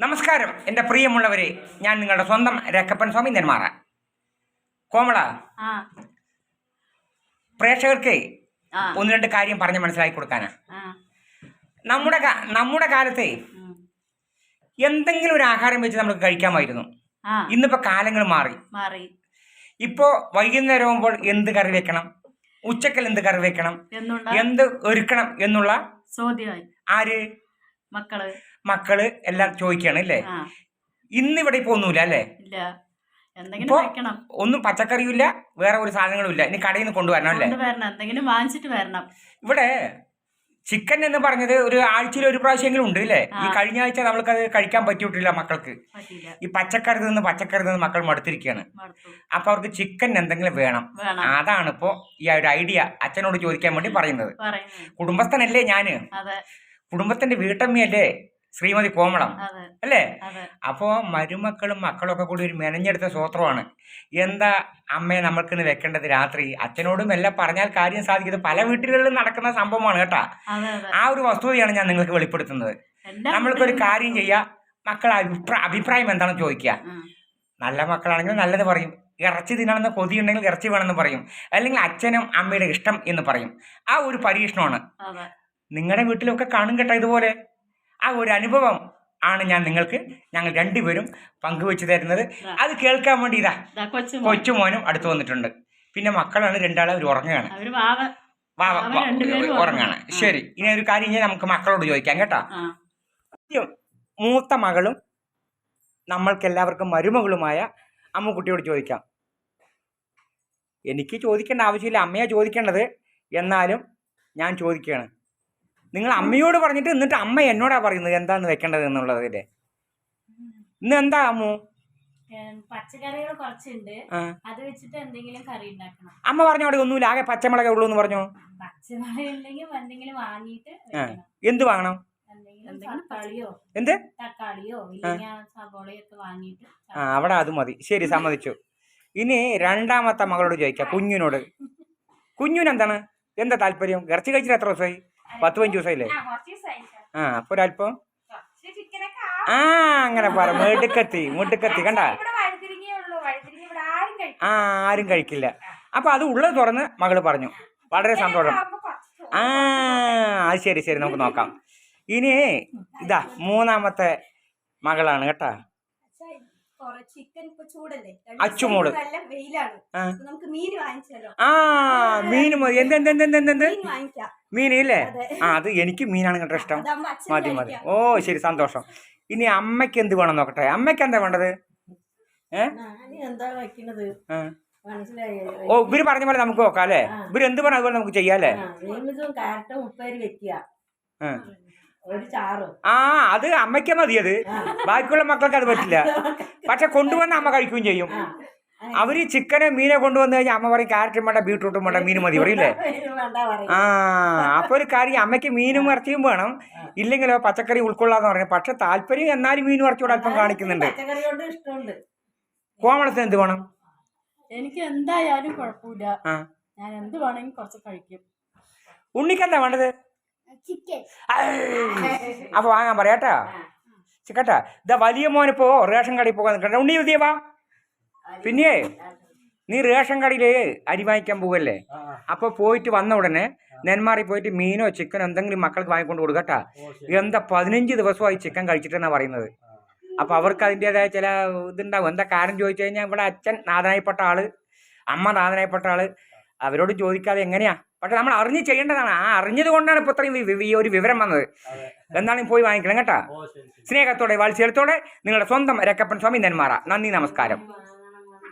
നമസ്കാരം. എന്റെ പ്രിയമുള്ളവരെ ഞാൻ നിങ്ങളുടെ സ്വന്തം രക്കപ്പൻ സ്വാമി നെന്മാറ. കോമള പ്രേക്ഷകർക്ക് ഒന്ന് രണ്ട് കാര്യം പറഞ്ഞ് മനസ്സിലാക്കി കൊടുക്കാനാ. നമ്മുടെ നമ്മുടെ കാലത്തെ എന്തെങ്കിലും ഒരു ആഹാരം വെച്ച് നമുക്ക് കഴിക്കാമായിരുന്നു. ഇന്നിപ്പോ കാലങ്ങൾ മാറി. മാറി. ഇപ്പോ വൈകുന്നേരം ആകുമ്പോൾ എന്ത് കറി വെക്കണം? ഉച്ചക്കൽ എന്ത് കറി വെക്കണം? എന്ത് ഒരുക്കണം എന്നുള്ള ചോദ്യമായി. ആര്? മക്കൾ. മക്കൾ എല്ലാം ചോദിക്കണം അല്ലേ? ഇന്ന് ഇവിടെ പോകുന്നില്ല ഒന്നുമില്ല അല്ലേ? ഇപ്പൊ ഒന്നും പച്ചക്കറിയും വേറെ ഒരു സാധനങ്ങളും ഇല്ല. ഇനി കടയിൽ നിന്ന് കൊണ്ടുവരണം അല്ലേ? എന്തെങ്കിലും വാങ്ങിച്ചിട്ട് വരണം. ഇവിടെ ചിക്കൻ എന്ന് പറഞ്ഞത് ഒരു ആഴ്ചയിൽ ഒരു പ്രാവശ്യമെങ്കിലും ഉണ്ട് അല്ലേ? ഈ കഴിഞ്ഞ ആഴ്ച നമ്മൾക്ക് അത് കഴിക്കാൻ പറ്റിയിട്ടില്ല മക്കൾക്ക്. ഈ പച്ചക്കറി നിന്ന് പച്ചക്കറി നിന്ന് മക്കൾ മടുത്തിരിക്കുകയാണ്. മടുത്തു. അപ്പൊ അവർക്ക് ചിക്കൻ എന്തെങ്കിലും വേണം. അതാണ് ഇപ്പോ ഈ ഒരു ഐഡിയ അച്ഛനോട് ചോദിക്കാൻ വേണ്ടി പറയുന്നത്. പറയുന്നു കുടുംബസ്ഥനല്ലേ ഞാൻ? കുടുംബത്തിന്റെ വീട്ടമ്മയല്ലേ? ശ്രീമതി കോമളം. അല്ലേ? അപ്പോ അപ്പോൾ മരുമക്കളും മക്കളൊക്കെ കൂടി ഒരു മെനഞ്ഞെടുത്ത സ്വത്രമാണ്. എന്താ അമ്മയെ നമ്മൾക്ക് വെക്കേണ്ടത് രാത്രി? അച്ഛനോടും എല്ലാം പറഞ്ഞാൽ കാര്യം സാധിക്കുന്നത് പല വീട്ടുകളിലും നടക്കുന്ന സംഭവമാണ് കേട്ടാ. ആ ഒരു വസ്തുതയാണ് ഞാൻ നിങ്ങൾക്ക് വെളിപ്പെടുത്തുന്നത്. നമ്മൾക്കൊരു കാര്യം ചെയ്യാ. മക്കളെ അഭിപ്രായ അഭിപ്രായം എന്താണെന്ന് ചോദിക്കുക. നല്ല മക്കളാണെങ്കിൽ നല്ലത് പറയും. ഇറച്ചി തിന്നണമെന്ന് കൊതിയുണ്ടെങ്കിൽ ഇറച്ചി വേണമെന്ന് പറയും. അല്ലെങ്കിൽ അച്ഛനും അമ്മയുടെ ഇഷ്ടം എന്ന് പറയും. ആ ഒരു പരീക്ഷണമാണ്. നിങ്ങളുടെ വീട്ടിലൊക്കെ കാണും കേട്ടോ ഇതുപോലെ. ആ ഒരു അനുഭവം ആണ് ഞാൻ നിങ്ങൾക്ക് ഞങ്ങൾ രണ്ടുപേരും പങ്കുവെച്ചു തരുന്നത്. അത് കേൾക്കാൻ വേണ്ടി ഇതാ കൊച്ചുമോനും അടുത്ത് വന്നിട്ടുണ്ട്. പിന്നെ മക്കളാണ് രണ്ടാളും അവർ ഉറങ്ങുകയാണ്. ഉറങ്ങാണ് ശരി ഇനി ഒരു കാര്യം ഞാൻ നമുക്ക് മക്കളോട് ചോദിക്കാം കേട്ടോ. മൂത്ത മകളും നമ്മൾക്ക് എല്ലാവർക്കും മരുമകളുമായ അമ്മുക്കുട്ടിയോട് ചോദിക്കാം. എനിക്ക് ചോദിക്കേണ്ട ആവശ്യമില്ല അമ്മയാ ചോദിക്കേണ്ടത്. എന്നാലും ഞാൻ ചോദിക്കുകയാണ്. നിങ്ങൾ അമ്മയോട് പറഞ്ഞിട്ട് എന്നിട്ട് അമ്മ എന്നോടാ പറയുന്നത്? എന്താന്ന് വെക്കേണ്ടത് എന്നുള്ളതില്ലേ ഇന്ന് എന്താ അമ്മു? പച്ചക്കറികൾ കുറച്ചുണ്ട്. അത് വെച്ചിട്ട് എന്തെങ്കിലും കറി ഉണ്ടാക്കണം. അമ്മ പറഞ്ഞ അവിടെ ഒന്നുമില്ല ആകെ പച്ചമുളകേ ഉള്ളൂ എന്ന് പറഞ്ഞു? ഇല്ലെങ്കിൽ എന്തെങ്കിലും വാങ്ങിയിട്ട് എന്ത് വാങ്ങണം? എന്ത്? തക്കാളിയോ വാങ്ങിയിട്ട് ആ അവിടെ അത് മതി. ശരി സമ്മതിച്ചു. ഇനി രണ്ടാമത്തെ മകളോട് ചോദിക്കാം കുഞ്ഞിനോട്. കുഞ്ഞിനെന്താണ്? എന്താ താല്പര്യം? ഇറച്ചി കഴിച്ചിട്ട് എത്ര ദിവസമായി? പത്ത് പതിനഞ്ച് ദിവസമായില്ലേ? ആ, അപ്പോൾ ഒരല്പം ആ അങ്ങനെ പറ മെടുക്കത്തി മെടുക്കത്തി കണ്ട? ആ ആരും കഴിക്കില്ല. അപ്പൊ അത് ഉള്ളത് തുറന്ന് മകൾ പറഞ്ഞു. വളരെ സന്തോഷം. ആ അത് ശരി ശരി. നമുക്ക് നോക്കാം. ഇനി ഇതാ മൂന്നാമത്തെ മകളാണ് കേട്ടാ? അച്ചുമോൾ. ആ. അപ്പൊ മീൻ മതി. എന്ത് അതെ. ആ അത് എനിക്ക് മീനാണ് കേട്ടോ ഇഷ്ടം. മതി മതി. ഓ ശരി സന്തോഷം. ഇനി അമ്മയ്ക്ക് എന്ത് വേണം നോക്കട്ടെ? അമ്മയ്ക്ക് എന്താ വേണ്ടത്? ഓ ഇവർ പറഞ്ഞ പോലെ നമുക്ക് നോക്കാം അല്ലേ? ഇവർ എന്ത് പറഞ്ഞ അതുപോലെ നമുക്ക് ചെയ്യാം അല്ലേ? മീൻസും കാരറ്റും ഉപ്പേരി വെക്കുക. ആ. അത് അമ്മയ്ക്ക് മതിയത്. ബാക്കിയുള്ള മക്കൾക്ക് അത് പറ്റില്ല. പക്ഷെ കൊണ്ടുവന്ന അമ്മ കഴിക്കുകയും ചെയ്യും. അവർ ചിക്കനെ മീനെ കൊണ്ടുവന്നു കഴിഞ്ഞാൽ അമ്മ പറയും ക്യാരറ്റും വേണ്ട ബീട്രൂട്ടും വേണ്ട മീൻ മതി പറയില്ലേ? ആ അപ്പോൾ ഒരു കാര്യം അമ്മയ്ക്ക് മീനും ഇറച്ചിയും വേണം. ഇല്ലെങ്കിലോ പച്ചക്കറി ഉൾക്കൊള്ളാന്ന് പറഞ്ഞു. പക്ഷെ താല്പര്യം എന്നാലും മീനും ഇറച്ചിയോട് അല്പം കാണിക്കുന്നുണ്ട്. കോമളത്തിന് എന്ത് വേണം? എനിക്ക് എന്തായാലും കുഴപ്പമില്ല. ഞാൻ എന്ത് വേണമെങ്കിൽ കുറച്ച് കഴിക്കും. ഉണ്ണിക്ക് എന്താ വേണ്ടത്. അപ്പൊ വാങ്ങാൻ പറയാട്ടാ ചിക്കട്ടാ. ഇതാ വലിയ മോനിപ്പോ റേഷൻ കടയിൽ പോകാൻ ഉണ്ണി ഉദയവാ പിന്നെ നീ റേഷൻ കടയിൽ അരി വാങ്ങിക്കാൻ പോകല്ലേ അപ്പൊ പോയിട്ട് വന്ന ഉടനെ നെന്മാറി പോയിട്ട് മീനോ ചിക്കനോ എന്തെങ്കിലും മക്കൾക്ക് വാങ്ങിക്കൊണ്ട് കൊടുക്കട്ടാ എന്താ പതിനഞ്ച് ദിവസമായി ചിക്കൻ കഴിച്ചിട്ടെന്നാ പറയുന്നത്. അപ്പൊ അവർക്ക് അതിന്റെതായ ചില ഇതുണ്ടാവും. എന്താ കാരണം ചോദിച്ചു കഴിഞ്ഞാൽ ഇവിടെ അച്ഛൻ നാഥനായിപ്പെട്ട ആൾ അമ്മ നാഥനായിപ്പെട്ട ആൾ. അവരോട് ചോദിക്കാതെ എങ്ങനെയാ? പക്ഷെ നമ്മൾ അറിഞ്ഞ് ചെയ്യേണ്ടതാണ്. ആ അറിഞ്ഞത് കൊണ്ടാണ് ഇപ്പൊ ഇത്രയും ഈ ഒരു വിവരം വന്നത്. എന്താണ് പോയി വാങ്ങിക്കണം കേട്ടാ? സ്നേഹത്തോടെ വാത്സല്യത്തോടെ നിങ്ങളുടെ സ്വന്തം രക്കപ്പൻ സ്വാമി നെന്മാറ. നന്ദി നമസ്കാരം.